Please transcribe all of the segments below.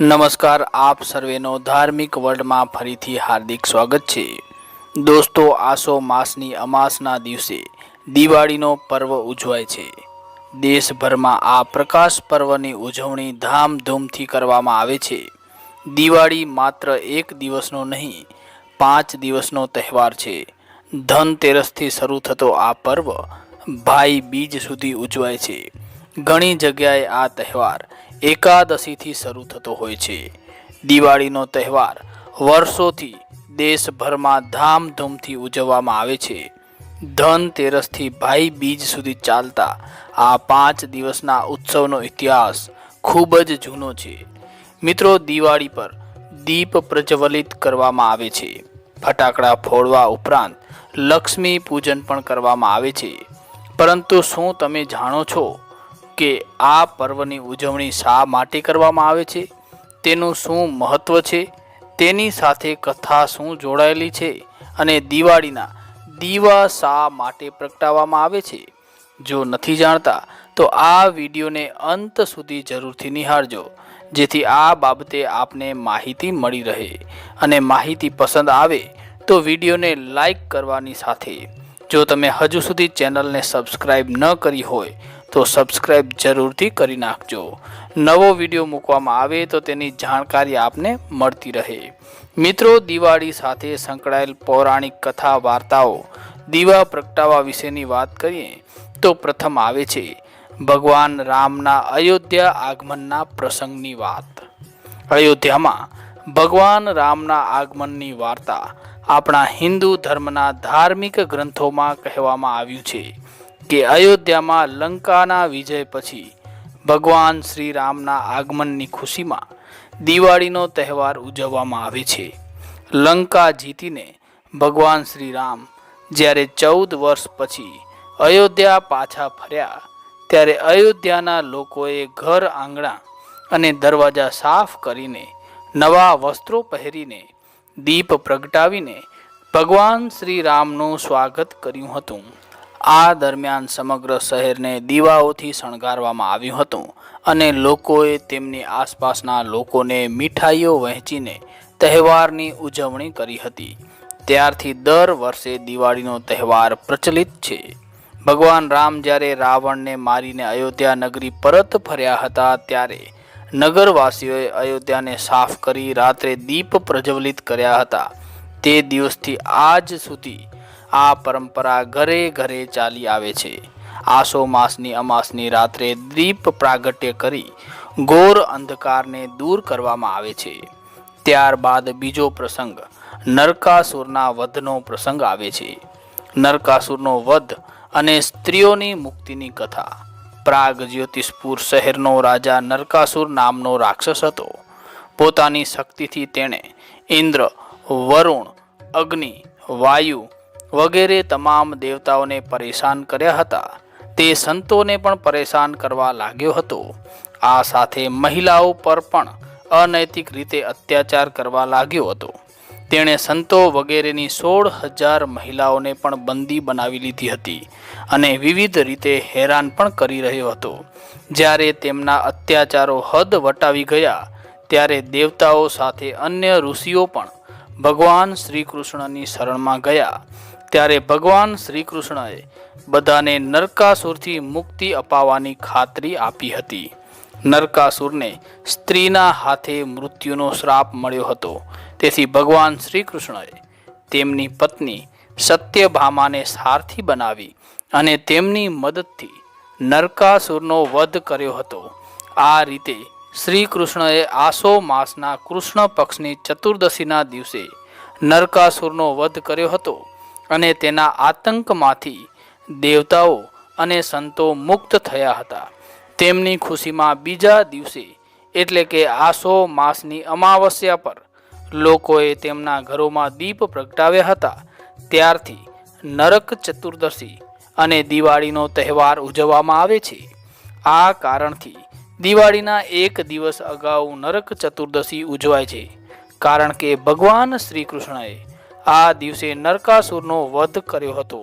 નમસ્કાર, આપ સર્વેનો ધાર્મિક વર્લ્ડમાં ફરીથી હાર્દિક સ્વાગત છે. દોસ્તો, આસો માસની અમાસના દિવસે દિવાળીનો પર્વ ઉજવાય છે. દેશભરમાં આ પ્રકાશ પર્વની ઉજવણી ધામધૂમથી કરવામાં આવે છે. દિવાળી માત્ર એક દિવસનો નહીં, પાંચ દિવસનો તહેવાર છે. ધનતેરસથી શરૂ થતો આ પર્વ ભાઈ બીજ સુધી ઉજવાય છે. ઘણી જગ્યાએ આ તહેવાર એકાદશીથી શરૂ થતો હોય છે. દિવાળીનો તહેવાર વર્ષોથી દેશભરમાં ધામધૂમથી ઉજવવામાં આવે છે. ધનતેરસથી ભાઈ બીજ સુધી ચાલતા આ પાંચ દિવસના ઉત્સવનો ઇતિહાસ ખૂબ જ જૂનો છે. મિત્રો, દિવાળી પર દીપ પ્રજ્વલિત કરવામાં આવે છે. ફટાકડા ફોડવા ઉપરાંત લક્ષ્મી પૂજન પણ કરવામાં આવે છે. પરંતુ શું તમે જાણો છો કે આ પર્વની ઉજવણી શા માટે કરવામાં આવે છે? તેનું શું મહત્ત્વ છે? તેની સાથે કથા શું જોડાયેલી છે? અને દિવાળીના દીવા શા માટે પ્રગટાવવામાં આવે છે? જો નથી જાણતા, તો આ વિડીયોને અંત સુધી જરૂરથી નિહાળજો, જેથી આ બાબતે આપને માહિતી મળી રહે અને માહિતી પસંદ આવે તો વિડીયોને લાઈક કરવાની સાથે. જો તમે હજુ સુધી ચેનલને સબસ્ક્રાઈબ ન કરી હોય તો સબસ્ક્રાઈબ જરૂરથી કરી નાખજો. નવો વીડિયો મૂકવામાં આવે તો તેની જાણકારી આપને મળતી રહે. મિત્રો, દિવાળી સાથે સંકળાયેલ પૌરાણિક કથા વાર્તાઓ, દીવા પ્રગટાવવા વિશેની વાત કરીએ, તો પ્રથમ આવે છે, ભગવાન રામના અયોધ્યા આગમનના પ્રસંગની વાત. અયોધ્યામાં ભગવાન રામના આગમનની વાર્તા આપણા હિન્દુ ધર્મના ધાર્મિક ગ્રંથોમાં કહેવામાં આવ્યું છે. કે અયોધ્યામાં લંકાના વિજય પછી ભગવાન શ્રી રામના આગમનની ખુશીમાં દિવાળીનો તહેવાર ઉજવવામાં આવે છે. લંકા જીતીને ભગવાન શ્રી રામ જ્યારે ચૌદ વર્ષ પછી અયોધ્યા પાછા ફર્યા, ત્યારે અયોધ્યાના લોકોએ ઘર આંગણા અને દરવાજા સાફ કરીને નવા વસ્ત્રો પહેરીને દીપ પ્રગટાવીને ભગવાન શ્રી રામનું સ્વાગત કર્યું હતું. આ દરમિયાન સમગ્ર શહેરને દીવાઓથી શણગારવામાં આવ્યું હતું અને લોકોએ તેમની આસપાસના લોકોને મીઠાઈઓ વહેંચીને તહેવારની ઉજવણી કરી હતી. ત્યારથી દર વર્ષે દિવાળીનો તહેવાર પ્રચલિત છે. ભગવાન રામ જ્યારે રાવણને મારીને અયોધ્યા નગરી પરત ફર્યા હતા ત્યારે નગરવાસીઓએ અયોધ્યાને સાફ કરી રાત્રે દીપ પ્રજ્વલિત કર્યા હતા. તે દિવસથી આજ સુધી આ પરંપરા ઘરે ઘરે ચાલી આવે છે. આસો માસની અમાસની રાત્રે દીપ પ્રાગટ્ય કરી ઘોર અંધકારને દૂર કરવામાં આવે છે. ત્યારબાદ બીજો પ્રસંગ, નરકાસુરના વધનો પ્રસંગ આવે છે. નરકાસુરનો વધ અને સ્ત્રીઓની મુક્તિની કથા. પ્રાગ જ્યોતિષપુર શહેરનો રાજા નરકાસુર નામનો રાક્ષસ હતો. પોતાની શક્તિથી તેણે ઇન્દ્ર, વરુણ, અગ્નિ, વાયુ વગેરે તમામ દેવતાઓને પરેશાન કર્યા હતા. તે સંતોને પણ પરેશાન કરવા લાગ્યો હતો. આ સાથે મહિલાઓ પર પણ અનૈતિક રીતે અત્યાચાર કરવા લાગ્યો હતો. તેણે સંતો વગેરેની સોળ હજાર મહિલાઓને પણ બંદી બનાવી લીધી હતી અને વિવિધ રીતે હેરાન પણ કરી રહ્યો હતો. જ્યારે તેમના અત્યાચારો હદ વટાવી ગયા, ત્યારે દેવતાઓ સાથે અન્ય ઋષિઓ પણ ભગવાન શ્રી કૃષ્ણની શરણમાં ગયા. ત્યારે ભગવાન શ્રી કૃષ્ણએ બધાને નરકાસુરથી મુક્તિ અપાવવાની ખાતરી આપી હતી. નરકાસુરને સ્ત્રીના હાથે મૃત્યુનો શ્રાપ મળ્યો હતો. તેથી ભગવાન શ્રી કૃષ્ણએ તેમની પત્ની સત્યભામાને સારથી બનાવી અને તેમની મદદથી નરકાસુરનો વધ કર્યો હતો. આ રીતે શ્રી કૃષ્ણએ આસો માસના કૃષ્ણ પક્ષની ચતુર્દશીના દિવસે નરકાસુરનો વધ કર્યો હતો. અને તેના આતંકમાંથી દેવતાઓ અને સંતો મુક્ત થયા હતા. તેમની ખુશીમાં બીજા દિવસે, એટલે કે આસો માસની અમાવસ્યા પર, લોકોએ તેમના ઘરોમાં દીપ પ્રગટાવ્યા હતા. ત્યારથી નરક ચતુર્દશી અને દિવાળીનો તહેવાર ઉજવવામાં આવે છે. આ કારણથી દિવાળીના એક દિવસ અગાઉ નરક ચતુર્દશી ઉજવાય છે. કારણ કે ભગવાન શ્રી કૃષ્ણએ આ દિવસે નરકાસુરનો વધ કર્યો હતો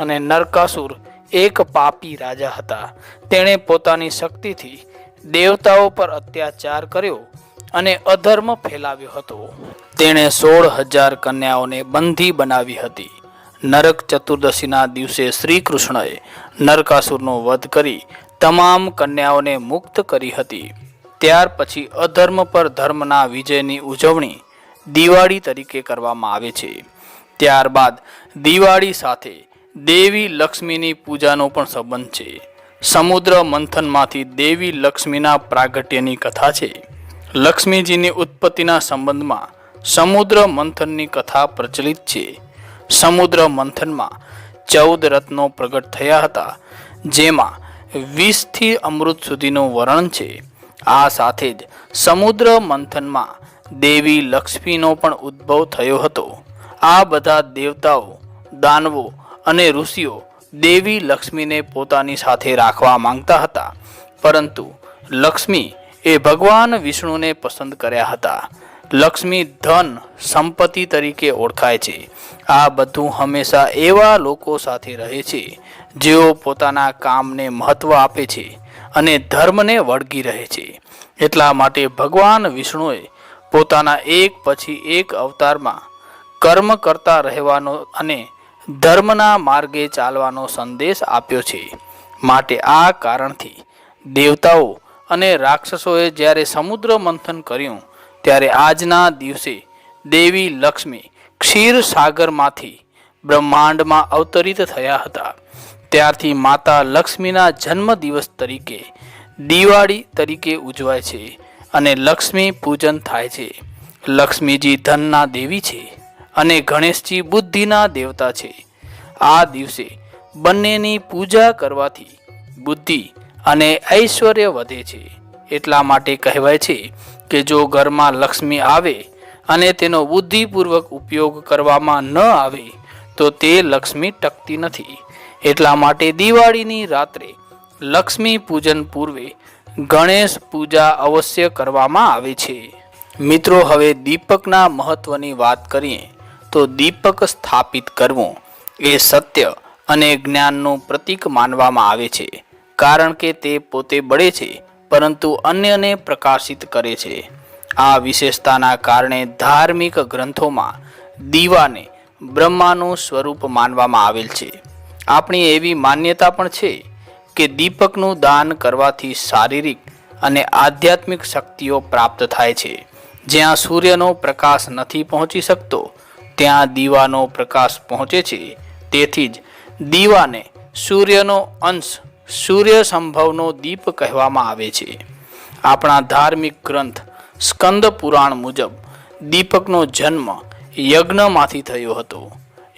અને નરકાસુર એક પાપી રાજા હતા. તેણે પોતાની શક્તિથી દેવતાઓ પર અત્યાચાર કર્યો અને અધર્મ ફેલાવ્યો હતો. તેણે સોળ હજાર કન્યાઓને બંધી બનાવી હતી. નરક ચતુર્દશીના દિવસે શ્રી કૃષ્ણએ નરકાસુરનો વધ કરી તમામ કન્યાઓને મુક્ત કરી હતી. ત્યાર પછી અધર્મ પર ધર્મના વિજયની ઉજવણી દિવાળી તરીકે કરવામાં આવે છે. ત્યારબાદ દિવાળી સાથે દેવી લક્ષ્મીની પૂજાનો પણ સંબંધ છે. સમુદ્ર મંથનમાંથી દેવી લક્ષ્મીના પ્રાગટ્યની કથા છે. લક્ષ્મીજીની ઉત્પત્તિના સંબંધમાં સમુદ્ર મંથનની કથા પ્રચલિત છે. સમુદ્ર મંથનમાં ચૌદ રત્નો પ્રગટ થયા હતા, જેમાં વીસથી અમૃત સુધીનું વર્ણન છે. આ સાથે જ સમુદ્ર મંથનમાં દેવી લક્ષ્મીનો પણ ઉદ્ભવ થયો હતો. આ બધા દેવતાઓ, દાનવો અને ઋષિઓ દેવી લક્ષ્મીને પોતાની સાથે રાખવા માંગતા હતા. પરંતુ લક્ષ્મી એ ભગવાન વિષ્ણુને પસંદ કર્યા હતા. લક્ષ્મી ધન, સંપત્તિ તરીકે ઓળખાય છે. આ બધું હંમેશા એવા લોકો સાથે રહે છે, જેઓ પોતાના કામને મહત્ત્વ આપે છે અને ધર્મને વળગી રહે છે. એટલા માટે ભગવાન વિષ્ણુએ પોતાના એક પછી એક અવતારમાં કર્મ કરતા રહેવાનો અને ધર્મના માર્ગે ચાલવાનો સંદેશ આપ્યો છે. માટે આ કારણથી દેવતાઓ અને રાક્ષસોએ જ્યારે સમુદ્ર મંથન કર્યું, ત્યારે આજના દિવસે દેવી લક્ષ્મી ક્ષીર સાગરમાંથી બ્રહ્માંડમાં અવતરિત થયા હતા. ત્યારથી માતા લક્ષ્મીના જન્મદિવસ તરીકે દિવાળી તરીકે ઉજવાય છે. અને લક્ષ્મી પૂજન થાય છે. લક્ષ્મીજી ધનના દેવી છે અને ગણેશજી બુદ્ધિના દેવતા છે. આ દિવસે બંનેની પૂજા કરવાથી બુદ્ધિ અને ઐશ્વર્ય વધે છે. એટલા માટે કહેવાય છે કે જો ઘરમાં લક્ષ્મી આવે અને તેનો બુદ્ધિપૂર્વક ઉપયોગ કરવામાં ન આવે, તો તે લક્ષ્મી ટકતી નથી. એટલા માટે દિવાળીની રાત્રે લક્ષ્મી પૂજન પૂર્વે ગણેશ પૂજા અવશ્ય કરવામાં આવે છે. મિત્રો, હવે દીપકના મહત્વની વાત કરીએ, તો દીપક સ્થાપિત કરવું એ સત્ય અને જ્ઞાનનું પ્રતીક માનવામાં આવે છે. કારણ કે તે પોતે બળે છે, પરંતુ અન્યને પ્રકાશિત કરે છે. આ વિશેષતાના કારણે ધાર્મિક ગ્રંથોમાં દીવાને બ્રહ્માનું સ્વરૂપ માનવામાં આવેલ છે. આપણી એવી માન્યતા પણ છે કે દીપકનું દાન કરવાથી શારીરિક અને આધ્યાત્મિક શક્તિઓ પ્રાપ્ત થાય છે. જ્યાં સૂર્યનો પ્રકાશ નથી પહોંચી શકતો, ત્યાં દીવાનો પ્રકાશ પહોંચે છે. તેથી જ દીવાને સૂર્યનો અંશ સૂર્ય સંભવનો દીપ કહેવામાં આવે છે. આપણા ધાર્મિક ગ્રંથ સ્કંદ પુરાણ મુજબ દીપકનો જન્મ યજ્ઞમાંથી થયો હતો.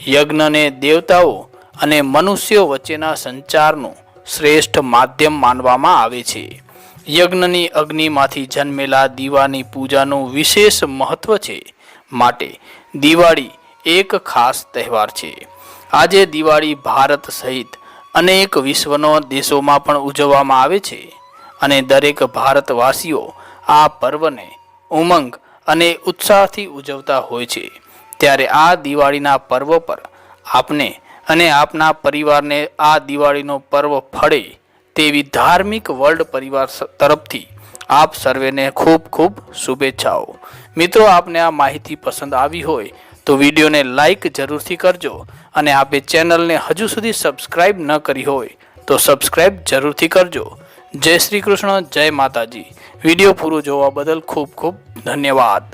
યજ્ઞને દેવતાઓ અને મનુષ્યો વચ્ચેના સંચારનું શ્રેષ્ઠ માધ્યમ માનવામાં આવે છે. યજ્ઞની અગ્નિમાંથી જન્મેલા દીવાની પૂજાનું વિશેષ મહત્વ છે. માટે દિવાળી એક ખાસ તહેવાર છે. આજે દિવાળી ભારત સહિત અનેક વિશ્વનો દેશોમાં પણ ઉજવવામાં આવે છે અને દરેક ભારતવાસીઓ આ પર્વને ઉમંગ અને ઉત્સાહથી ઉજવતા હોય છે. ત્યારે આ દિવાળીના પર્વ પર આપને અને આપના પરિવારને આ દિવાળીનો પર્વ ફળે તેવી ધાર્મિક વર્લ્ડ પરિવાર તરફથી આપ સર્વેને ખૂબ ખૂબ શુભેચ્છાઓ. મિત્રો, આપને આ માહિતી પસંદ આવી હોય તો વિડીયોને લાઇક જરૂરથી કરજો અને આપે ચેનલને હજુ સુધી સબસ્ક્રાઇબ ન કરી હોય તો સબસ્ક્રાઈબ જરૂરથી કરજો. જય શ્રી કૃષ્ણ, જય માતાજી. વીડિયો પૂરો જોવા બદલ ખૂબ ખૂબ ધન્યવાદ.